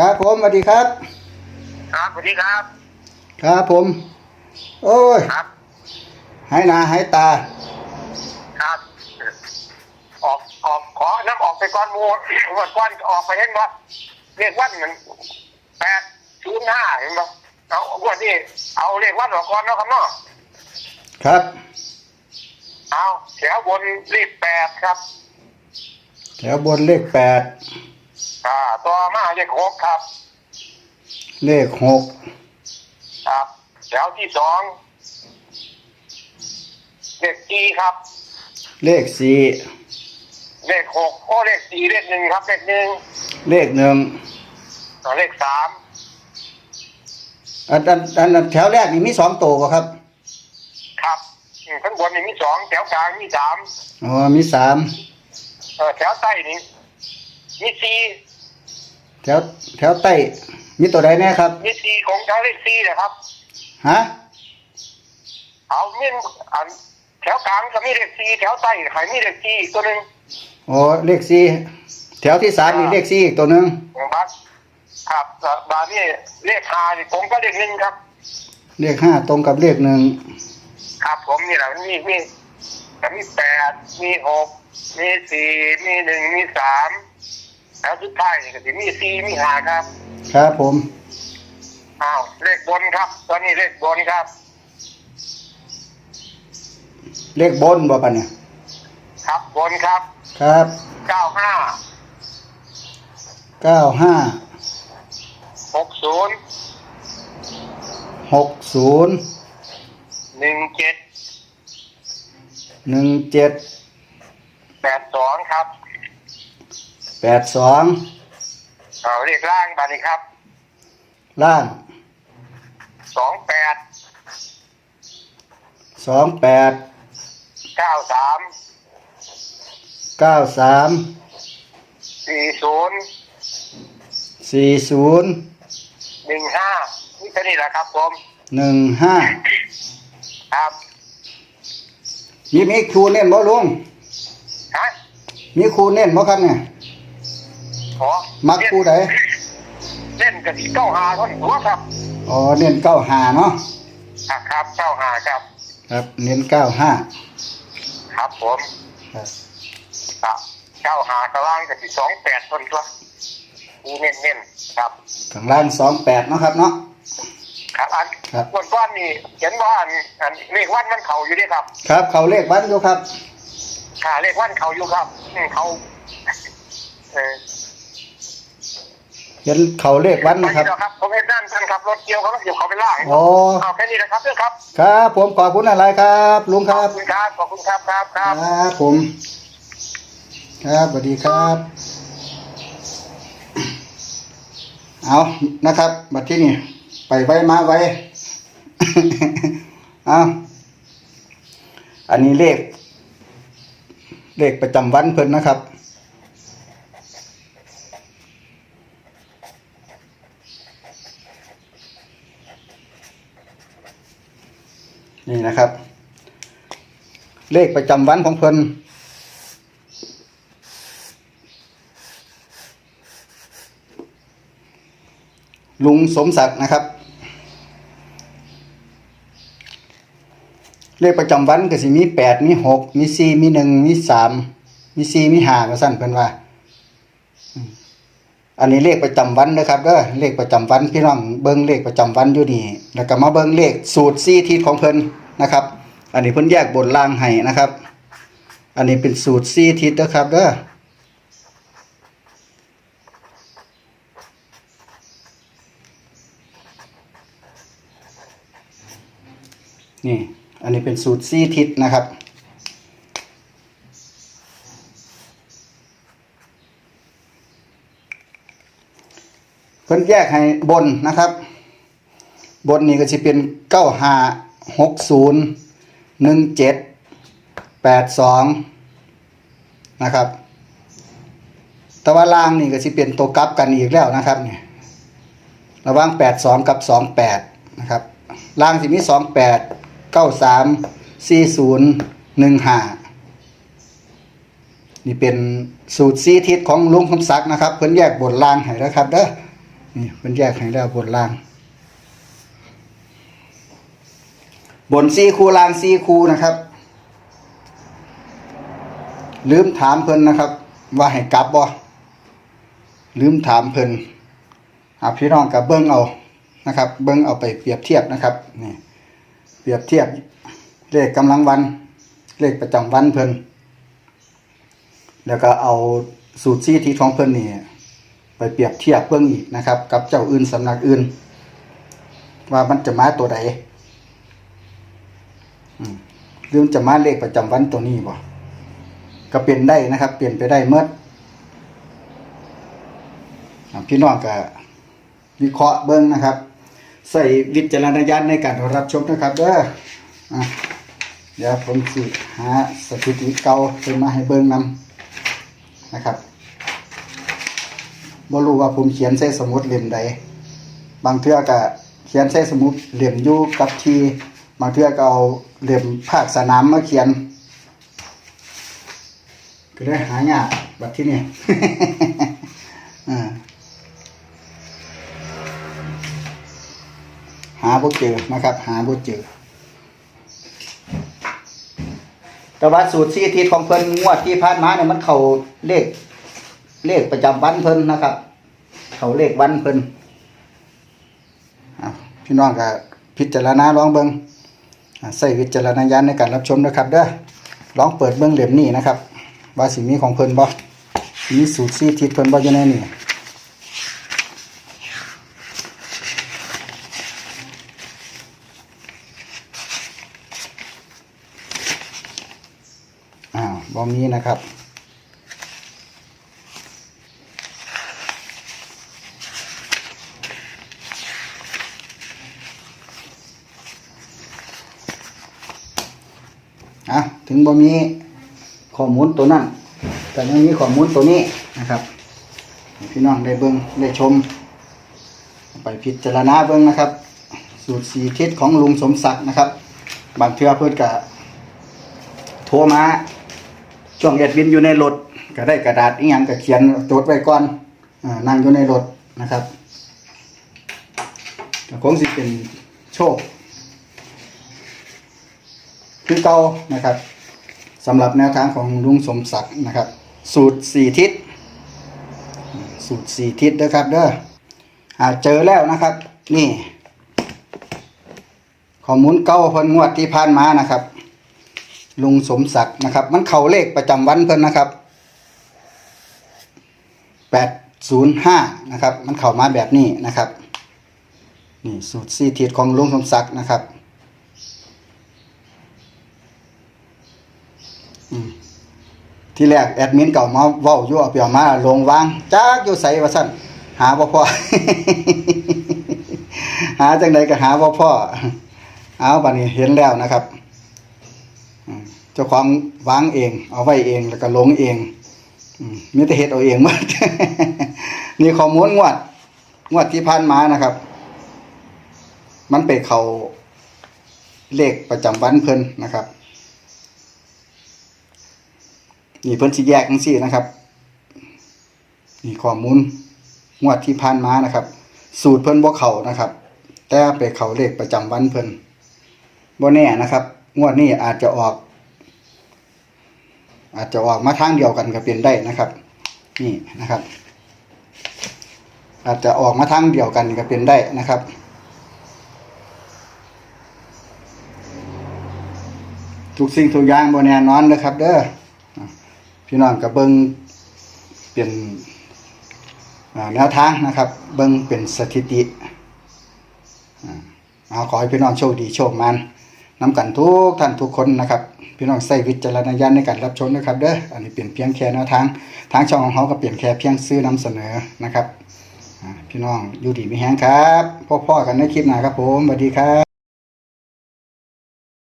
ครับผมสวัสดีครับ ครับสวัสดีครับ ครับผม โอ้ยครับหายหนาหายตา ครับ ออกออกขอน้ำออกไปก้อนหมูวันก้อนออกไปเห็นบ่เรียกวันเหมือนแปดศูนย์ห้าเห็นบ่เอาวันนี้เอาเรียกวันออกก่อนเนาะครับเนาะครับ เอาแถวบนรีบแปดครับ แถวบนเลขแปด อ่าต่อมาเลขหกครับ เลขหกครับแถวที่สองเลขสี่ครับ เลขสี่เลขหกโอ้เลขสี่เลขหนึ่งครับ เลขหนึ่งเลขหนึ่งต่อเลขสามอันอันอันอันแถวแรกนี่มีสองตัวบ่ครับครับอืมข้างบนนี่มีสองแถวกลางมีสามอ๋อมีสามเออแถวใต้นี่มีสี่ แถวแถวใต้มีตัวใดแน่ครับมีสี่ของแถวเลขสี่นะครับฮะเอามีอันแถวกลางก็มีเลขสี่แถวใต้ใครมีเลขสี่อีกตัวหนึ่งโอ้เลขสี่แถวที่สามมีเลขสี่อีกตัวหนึ่งของบัสครับแล้วบานี่เลขห้านี่ผมก็เลขหนึ่งครับ เลขห้าตรงกับเลขหนึ่งครับผมนี่แหละมันมีมีแต่มีแปดมีหกมีสี่มีหนึ่งมีสาม แล้วสุดท้ายนี่ก็จะมีสี่มีห้าครับครับผม อ้าวเลขบนครับ ตอนนี้เลขบนครับ เลขบนบ่ปะเนี่ย ครับบนครับครับเก้าห้าเก้าห้าหกศูนย์หกศูนย์หนึ่งเจ็ดหนึ่งเจ็ดแปดสองครับ แปดสองเอาเลขล่างบานี้ครับล่างสองแปดสองแปดเก้าสามเก้าสามสี่ศูนย์สี่ศูนย์หนึ่งห้านี่แค่นี้แหละครับผมหนึ่งห้าครับมีมีครูเน้นบ่ลุงฮะมีครูเน้นบ่ครับเนี่ย ขอมักครูใดเล่นกับที่เก้าหาคนหัวครับอ๋อเน้นเก้าห้าเนาะครับครับเก้าหาครับ ครับ เน้นเก้าห้าครับผมครับครับเก้าหากระล่างกับที่สองแปดคนตัวนี่เน้นเน้นๆครับข้างล่างสองแปดเนาะครับเนาะครับอันครับวันก้อนนี่เขียนว่าอันอันเลขวันมันเขาอยู่ด้วยครับ ครับเขาเลขวันอยู่ครับค่ะเลขวันเขาอยู่ครับอืมเขาเออ เห็นเขาเลขวันนะครับไปเดี๋ยวครับ ผมเห็นนั่นท่านขับรถเกี่ยวเขาก็เกี่ยวเขาไปล่างอ๋อ เอาแค่นี้นะครับเพื่อนครับครับผมขอบคุณอะไรครับ ลุงคขรัอบบคุณครับขอบคุณครับครับคครัรับ บผม ครับสวัสดีครับ เอานะครับ บัดที่นี่ไปไว้มาไว้ เอาอันนี้เลข เลขประจำวันเพิ่นนะครับ นี่นะครับ เลขประจำวันของเพิ่นลุงสมศักดิ์นะครับ เลขประจำวันก็สิมีแปดมีหกมีสี่มีหนึ่งมีสามมีสี่มีห้าก็สั่นเพิ่นว่า อันนี้เลขประจำวันนะครับเด้อเลขประจำวันพี่น้องเบิ่งเลขประจำวันอยู่นี่แล้วก็มาเบิ่งเลขสูตรสี่ทิศของเพิ่นนะครับ อันนี้เพิ่นแยกบนล่างให้นะครับ อันนี้เป็นสูตรสี่ทิศนะครับเด้อนี่ อันนี้เป็นสูตรสี่ทิศนะครับ พิ่นแยกให้บนนะครับ บนนี่ก็จะเป็นเก้าห้าหกศูนย์หนึ่งเจ็ดแปดสองนะครับแต่ว่าล่างนี่ก็จะเป็นตัวกลับกันอีกแล้วนะครับเนี่ยระหว่างแปดสองกับสองแปดนะครับล่างสิมีสองแปดเก้าสามสี่ศูนย์หนึ่งห้านี่เป็นสูตรซีทิศของลุงคำศักดิ์นะครับ เพิ่นแยกบนล่างให้แล้วครับเด้อ นี่เป็นแยกให้แล้วบนล่าง บนซีคูล่างซีคูนะครับ ลืมถามเพิ่นนะครับ ว่าให้กลับบ่ลืมถามเพิ่นหาพี่น้องกับเบิ้งเอานะครับ เบิ้งเอาไปเปรียบเทียบนะครับนี่เปรียบเทียบเลขกำลังวัน เลขประจำวันเพิ่นแล้วก็เอาสูตรซีทีของเพิ่นนี่ ไปเปรียบเทียบเบิ้งอีกนะครับ กับเจ้าอื่นสำนักอื่น ว่ามันจะมาตัวใดหรือมันจะมาเลขประจำวันตัวนี้บ่ก็เปลี่ยนได้นะครับ เปลี่ยนไปได้เมื่อพี่น้องก็วิเคราะห์เบิ้งนะครับ ใส่วิจารณญาณในการรับชมนะครับเด้ออะเดี๋ยวผมสิหาสถิติเก่าเพิ่นมาให้เบิ้งนำนะครับ บ่รู้ว่าผมเขียนใส่สมุดเล่มใด บางเทื่อก็เขียนใส่สมุดเล่มอยู่กับทีบางเทื่อก็เอาเล่มภาคสนามมาเขียนก็ได้หายากแบบที่นี่อ่าหาบ่เจอนะครับ หาบ่เจอแต่ว่าสูตรสี่ทิศของเพิ่นงวดที่ผ่านมาเนี่ยมันเข้าเลข เลขประจำวันเพิ่นนะครับ เขาเลขวันเพิ่นพี่น้องก็พิจารณาลองเบิงใส่วิจารณญาณในการรับชมนะครับเด้อลองเปิดเบิ่งเหลี่ยมนี้นะครับ ว่าสิมีของเพิ่นบ่มีสูตรซีทิศเพิ่นบ่อยู่ในนี่อ้าวบ่มีนะครับ ถึงบ่มีข้อมูลตัวนั้นแต่ยังมีข้อมูลตัวนี้นะครับพี่น้องได้เบิ่งได้ชม ไปพิจารณาเบิ่งนะครับ สูตรสีทิศของลุงสมศักดิ์นะครับบางเทื่อเพิ่อนก็โทรมาช่วงเอ็ดวินอยู่ในรถก็ได้กระดาษอีหยังก็เขียนจดไว้ก่อนอนั่งอยู่ในรถนะครับคงสิเป็นโชค คือเก่านะครับ สำหรับแนวทางของลุงสมศักดิ์นะครับ สูตรสี่ทิศ สูตรสี่ทิศนะครับเด้ออ่าเจอแล้วนะครับ นี่ข้อมูลเก่าพิ่นงวดที่ผ่านมานะครับลุงสมศักดิ์นะครับ มันเข้าเลขประจำวันเพิ่นนะครับแปดศูนย์ห้านะครับ มันเข้ามาแบบนี้นะครับ นี่สูตรสี่ทิศของลุงสมศักดิ์นะครับ ที่แรกแอดมินเก่ามาเว้าอยู่เอาเปียวมาลงวางจักอยู่ไสว่าซั่นหาบ่พอหาจังไดก็หาบ่พอเอาบัดนี้เห็นแล้วนะครับเจ้าของวางเอง เอาไว้เองแล้วก็ลงเองมีแต่เฮ็ดเอาเองหมดนี่ข้อมูลงวด งวดที่ผ่านมานะครับ มันไปเขาเลขประจำวันเพิ่นนะครับ นี่เพิ่นสิแยกจังซี่นะครับ นี่ข้อมูลงวดที่ผ่านมานะครับ สูตรเพิ่นบ่เข้านะครับ แต่ไปเข้าเลขประจำวันเพิ่นบ่แน่นะครับ งวดนี้อาจจะออก อาจจะออกมาทางเดียวกันก็เป็นได้นะครับ นี่นะครับ อาจจะออกมาทางเดียวกันก็เป็นได้นะครับทุกสิ่งทุกอย่างบ่แน่นอนนะครับเด้อ พี่น้องกับเบิ้งเป็นแนวทางนะครับ เบิ้งเป็นสถิติเอาขอให้พี่น้องโชคดีโชคมันน้ำกันทุกท่านทุกคนนะครับพี่น้องใส่วิจารณญาณในการรับชมนะครับเด้ออันนี้เป็นเพียงแค่แนวทางทางช่องของเขาก็เปลี่ยนแค่เพียงซื้อนำเสนอนะครับพี่น้องอยู่ดีไม่แห้งครับพ่อๆกันในคลิปหน้าครับผมสวัสดีครับ